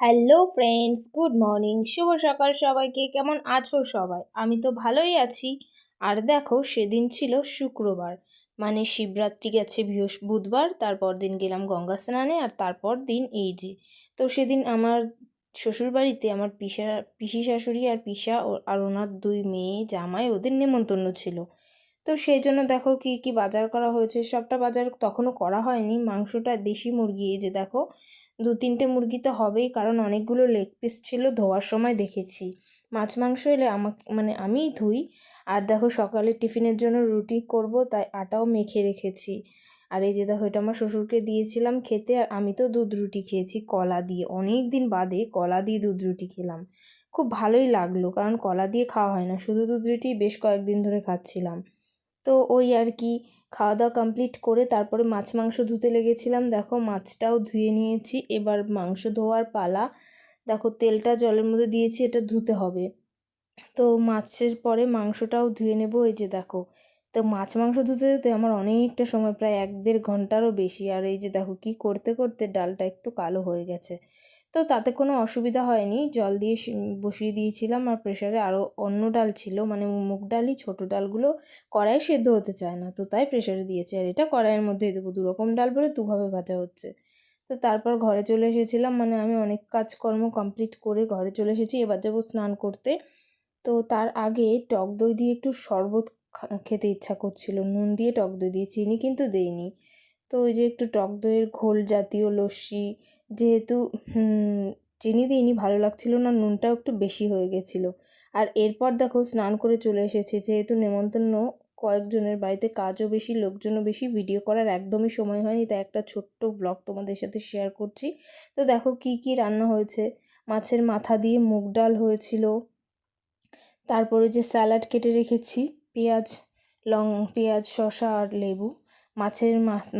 Hello friends, good morning. শুভ সকাল সবাইকে। কেমন আছো সবাই? আমি তো ভালোই আছি। আর দেখো, সেদিন ছিল শুক্রবার। মানে শিবরাত্রি গেছে বৃহস্, বুধবার, তারপর দিন গেলাম গঙ্গা স্নানে, আর তারপর দিন এই যে। তো সেদিন আমার শ্বশুরবাড়িতে আমার পিসা, পিসি শাশুড়ি আর পিসা আর ওনার দুই মেয়ে জামাই, ওদের নেমন্তন্ন ছিল। তো সেই জন্য দেখো কি কি বাজার করা হয়েছে। সবটা বাজার তখনও করা হয়নি। মাংসটা দেশি মুরগি, এই যে দেখো, দু তিনটে মুরগি তো হবেই, কারণ অনেকগুলো লেগ পিস ছিল, ধোয়ার সময় দেখেছি। মাছ, মাংস এলে আমাকে মানে আমিই ধুই। আর দেখো সকালে টিফিনের জন্য রুটি করব, তাই আটাও মেখে রেখেছি। আর এই যে দেখো, এটা আমার শ্বশুরকে দিয়েছিলাম খেতে, আর আমি তো দুধ রুটি খেয়েছি, কলা দিয়ে। অনেক দিন বাদে কলা দিয়ে দুধ রুটি খেলাম। খুব ভালোই লাগল, কারণ কলা দিয়ে খাওয়া হয় না। শুধু দুধ রুটি বেশ কয়েকদিন ধরে খাচ্ছিলাম। তো ওই আর কি খাওয়া দাওয়া কমপ্লিট করে তারপরে মাছ, মাংস ধুতে লেগেছিলাম। দেখো মাছটাও ধুয়ে নিয়েছি। এবার মাংস ধোয়ার পালা। দেখো তেলটা জলের মধ্যে দিয়েছি, এটা ধুতে হবে। তো মাছের পরে মাংসটাও ধুয়ে নেব। এই যে দেখো, তো মাছ, মাংস ধুতে ধুতে আমার অনেকটা সময়, প্রায় এক দেড় ঘন্টারও বেশি। আর এই যে দেখো কি করতে করতে ডালটা একটু কালো হয়ে গেছে। তো তাতে কোনো অসুবিধা হয়নি। জল দিয়ে বসিয়ে দিয়েছিলাম আর প্রেশারে আরও অন্য ডাল ছিল। মানে মুগ ডালই, ছোটো ডালগুলো কড়াই সেদ্ধ হতে চায় না। তো তাই প্রেশারে দিয়েছে। আর এটা কড়াইয়ের মধ্যে দেবো। দু রকম ডাল বলে দুভাবে ভাজা হচ্ছে। তো তারপর ঘরে চলে এসেছিলাম। মানে আমি অনেক কাজকর্ম কমপ্লিট করে ঘরে চলে এসেছি। এবার যাব স্নান করতে। তো তার আগে টক দই দিয়ে একটু শরবত খেতে ইচ্ছা করছিল। নুন দিয়ে টক দই দিয়ে। চিনি কিন্তু দেইনি। তো ওই যে একটু টক দইয়ের ঘোল জাতীয় লস্যি যেহেতু চিনি দিইনি ভালো লাগছিল না, নুনটাও একটু বেশি হয়ে গেছিল। আর এরপর দেখো স্নান করে চলে এসেছে, যেহেতু নেমন্তন্ন কয়েকজনের বাড়িতে কাজও বেশি, লোকজনও বেশি, ভিডিও করার একদমই সময় হয়নি, তাই একটা ছোট্ট ব্লগ তোমাদের সাথে শেয়ার করছি। তো দেখো কি কি রান্না হয়েছে? মাছের মাথা দিয়ে মুগ ডাল হয়েছিল, তারপরে যে স্যালাড কেটে রেখেছি, পেঁয়াজ, লং, পেঁয়াজ, শসা আর লেবু। মাছের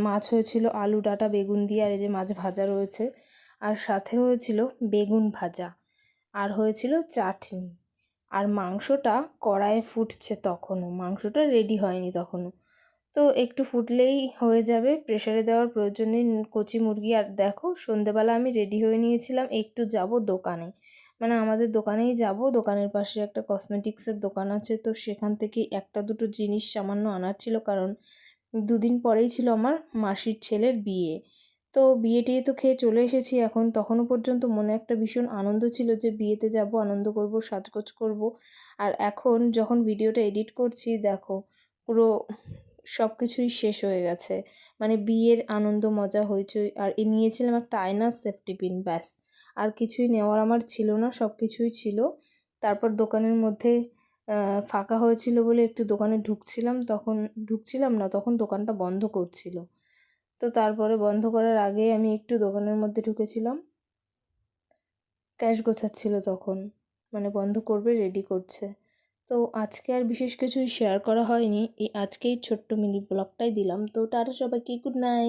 মাছ হয়েছিল আলু, ডাটা, বেগুন দিয়ে, আর এই যে মাছ ভাজা রয়েছে। আর সাথে হয়েছিল বেগুন ভাজা, আর হয়েছিল চাটনি। আর মাংসটা কড়াইয়ে ফুটছে তখনও, মাংসটা রেডি হয়নি তখনও। তো একটু ফুটলেই হয়ে যাবে প্রেশারে দেওয়ার প্রয়োজন নেই কচি মুরগি, আর দেখো সন্ধেবেলা আমি রেডি হয়ে নিয়েছিলাম, একটু যাব দোকানে। মানে আমাদের দোকানেই যাব, দোকানের পাশে একটা কসমেটিক্সের দোকান আছে, তো সেখান থেকে একটা দুটো জিনিস সামান্য আনার ছিল, কারণ দুদিন পরেই ছিল আমার মাসির ছেলের বিয়ে। তো বিয়ে টিয়ে তো খেয়ে চলে এসেছি এখন। তখনও পর্যন্ত মনে একটা ভীষণ আনন্দ ছিল যে বিয়েতে যাব, আনন্দ করব, সাজগোজ করব। আর এখন যখন ভিডিওটা এডিট করছি, দেখো, পুরো সব কিছুই শেষ হয়ে গেছে। মানে বিয়ের আনন্দ, মজা, হইচই, আর এ নিয়েছিলাম একটা আয়নার সেফটি পিন, ব্যাস। আর কিছুই নেওয়ার আমার ছিল না সব কিছুই ছিল। তারপর দোকানের মধ্যে ফাঁকা হয়েছিল বলে একটু দোকানে ঢুকছিলাম। তখন ঢুকছিলাম না, তখন দোকানটা বন্ধ করছিল। তো তারপরে বন্ধ করার আগে আমি একটু দোকানের মধ্যে ঢুকেছিলাম। ক্যাশ গোছাচ্ছিল তখন। মানে বন্ধ করবে রেডি করছে। তো আজকে আর বিশেষ কিছুই শেয়ার করা হয়নি। এই আজকেই ছোট্ট মিনি ব্লগটাই দিলাম। তো টাটা সবাইকে গুড নাইট